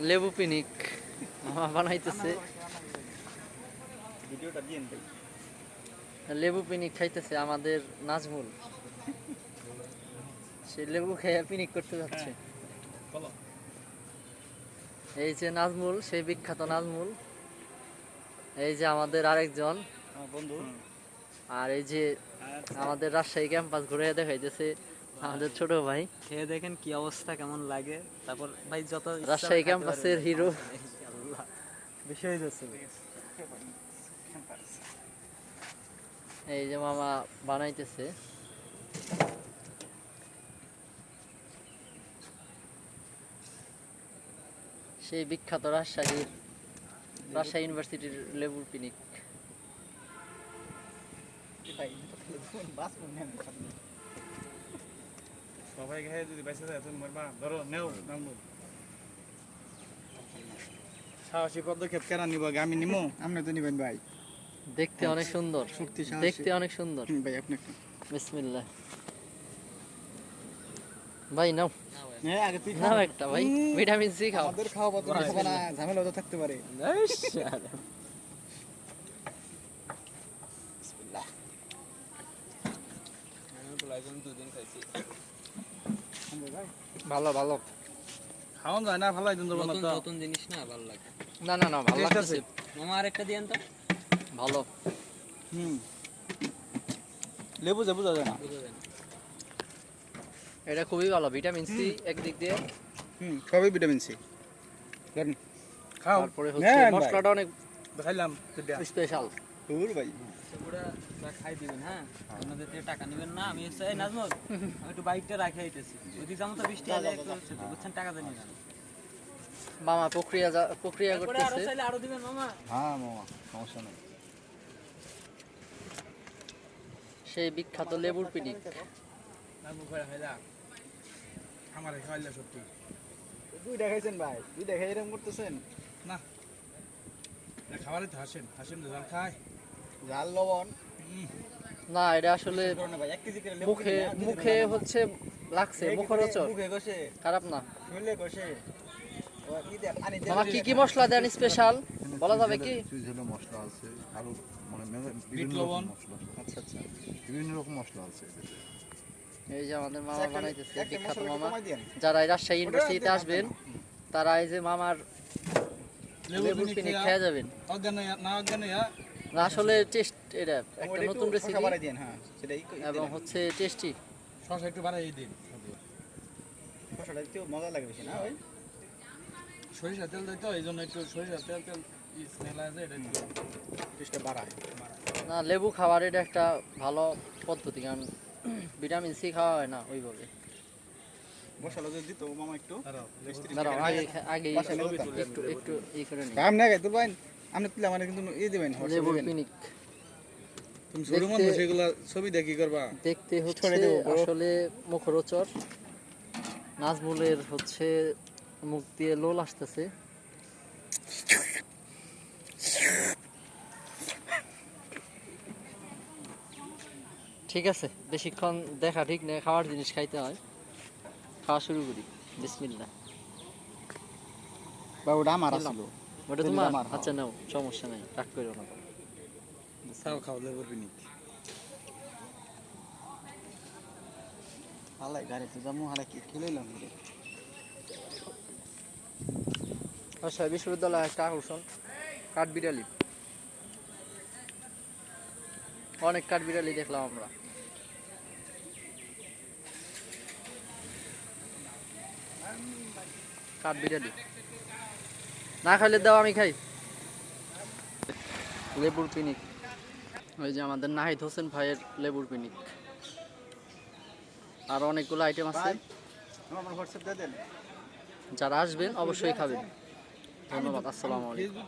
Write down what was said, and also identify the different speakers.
Speaker 1: লেবু পিনিক। বানাইতেছে। লেবু পিনিক খাইতেছে আমাদের নাজমুল। সে লেবু খেয়ে পিনিক করতে যাচ্ছে। এই যে নাজমুল সেই বিখ্যাত নাজমুল। এই যে আমাদের আরেকজন।
Speaker 2: বন্ধু।
Speaker 1: আর এই যে আমাদের রাজশাহী ক্যাম্পাস ঘুরে দেখাইতেছে। আমাদের ছোট ভাই।
Speaker 3: খেয়ে দেখেন কি অবস্থা কেমন লাগে। তারপর ভাই যত
Speaker 1: রাজশাহী ক্যাম্পাসের হিরো
Speaker 3: বিষয় যাচ্ছে।
Speaker 1: এই যে মামা বানাইতেছে। সেই বিখ্যাত রাজশাহীর রাজশাহী ইউনিভার্সিটির লেবুর পিনিক।
Speaker 2: ভাই বাস নেন
Speaker 4: সবাই খেয়ে যদি বেঁচে যায় তুমি মরবা। ধরো নেও নামবো। সাহসী পদক্ষেপ কেন নিব? আমি নিমো?
Speaker 2: আপনি তো নিবেন ভাই।
Speaker 1: দেখতে অনেক সুন্দর।
Speaker 2: শক্তি
Speaker 1: দেখতে অনেক সুন্দর।
Speaker 2: ভাই আপনি
Speaker 1: বিসমিল্লাহ। ভাই নাও।
Speaker 2: হ্যাঁ আগে তুই
Speaker 1: নাও একটা ভাই। ভিটামিন সি খাও।
Speaker 2: আমাদের খাওয়া না ঝামেলা তো থাকতে পারে।
Speaker 1: ভালো ভালো।
Speaker 4: খাওয়ান যায় না ভালো একদম
Speaker 3: নতুন নতুন জিনিস না ভালো লাগে।
Speaker 1: না না না ভালো লাগতেছে।
Speaker 3: মামা আরেকটা দিয়েন তো
Speaker 1: ভালো।
Speaker 2: হুম। লেবু যাবু যাবে না।
Speaker 3: যায় না।
Speaker 1: এটা খুবই ভালো ভিটামিন সি একদিক দিয়ে।
Speaker 2: হুম সবই ভিটামিন সি।
Speaker 4: খাও
Speaker 1: তারপরে হচ্ছে মশলাটা অনেক
Speaker 4: খাইলাম
Speaker 1: স্পেশাল
Speaker 2: দূর ভাই।
Speaker 3: সেগুলা খাই দিবেন হ্যাঁ? আপনাদের থেকে টাকা নেবেন না আমি হচ্ছে এই নাজমুল আমি একটু বাইকটা রাখে আইতেছি। তো বৃষ্টি আলে একটু হচ্ছে বুঝছেন টাকা দেন না
Speaker 1: মামা প্রক্রিয়া যা- প্রক্রিয়া
Speaker 3: আরও
Speaker 1: করতেছে।
Speaker 3: চাইলে আরও দিবেন মামা।
Speaker 2: হ্যাঁ মামা সমস্যা নেই।
Speaker 1: সেই বিখ্যাত লেবুর পিনিক।
Speaker 4: খাইলা আমার খাইলে সত্যি।
Speaker 2: দুই দেখাইছেন ভাই দুই দেখাই এরকম করতেছেন।
Speaker 4: না। খাবারে তো হাসেন হাসেন খায়।
Speaker 2: ঝাল লবণ।
Speaker 1: না এটা আসলে
Speaker 2: লেবু
Speaker 1: মুখে মুখে হচ্ছে লাগছে মুখরোচক খারাপ না। মামা কি কি মশলা দেন স্পেশাল বলা যাবে কি?
Speaker 5: মশলা আছে আরও মানে বিভিন্ন
Speaker 4: লবণ।
Speaker 2: আচ্ছা আচ্ছা।
Speaker 5: বিভিন্ন রকম মশলা আছে
Speaker 1: এই যে আমাদের মামা বানাইতেছে বিখ্যাত মামা। যারা এই রাজশাহী ইউনিভার্সিটিতে আসবেন তারা এই যে মামার পিনিক খেয়ে যাবেন।
Speaker 4: অজ্ঞান না অজ্ঞান
Speaker 1: না আসলে টেস্ট এটা একটা নতুন রেসিপি
Speaker 2: বাড়াই দিয়েন, হ্যাঁ, সেটাই
Speaker 1: এবং হচ্ছে টেস্টি
Speaker 4: শসা একটু বাড়াই দিন
Speaker 2: শসাটা দিতেও মজা লাগে বেশি না ভাই?
Speaker 4: সরিষা তেল দিই তো এই জন্য একটু সরিষা তেল তেল স্মেল আছে এটা
Speaker 2: টেস্টটা বাড়ায়।
Speaker 1: না লেবু খাওয়ার এটা একটা ভালো পদ্ধতি কারণ ভিটামিন সি খাওয়া হয় না ওইভাবে
Speaker 2: মশলা যদি দিত মামা একটু
Speaker 1: আগে। একটু একটু ই করে নিই
Speaker 2: কাম না আপনি তুলে আমার কিন্তু ই দিবেন
Speaker 1: পিনিক।
Speaker 4: তুমি ছোট
Speaker 1: দেখতে-
Speaker 4: মানুষ এগুলা ছবি দেখি করবা।
Speaker 1: দেখতে হচ্ছে। আসলে মুখরোচক। নাজমুলের হচ্ছে মুখ দিয়ে লোল আসতেছে। ঠিক আছে বেশিক্ষণ দেখা ঠিক নেই খাওয়ার জিনিস খাইতে হয়। খাওয়া শুরু করি বিসমিল্লা
Speaker 2: বা ওটা আমার আসলো
Speaker 1: ওটা তোমার। আচ্ছা নাও সমস্যা নেই রাগ করো না
Speaker 4: খাও খাও লেবুর পিনিক।
Speaker 2: হালাই গাড়ি তো জামু হালাই কি খেলাইলাম রে?
Speaker 1: আচ্ছা বিশ্ববিদ্যালয় একটা আকর্ষণ কাঠবিড়ালি অনেক কাঠবিড়ালি দেখলাম আমরা। কাঠবিড়ালি না খাইলে দাও আমি খাই। লেবুর পিনিক। ওই যে আমাদের নাহিদ হোসেন ভাইয়ের লেবুর পিনিক। আর অনেকগুলো আইটেম আছে। যারা আসবেন অবশ্যই খাবেন। ধন্যবাদ আসসালামু আলাইকুম।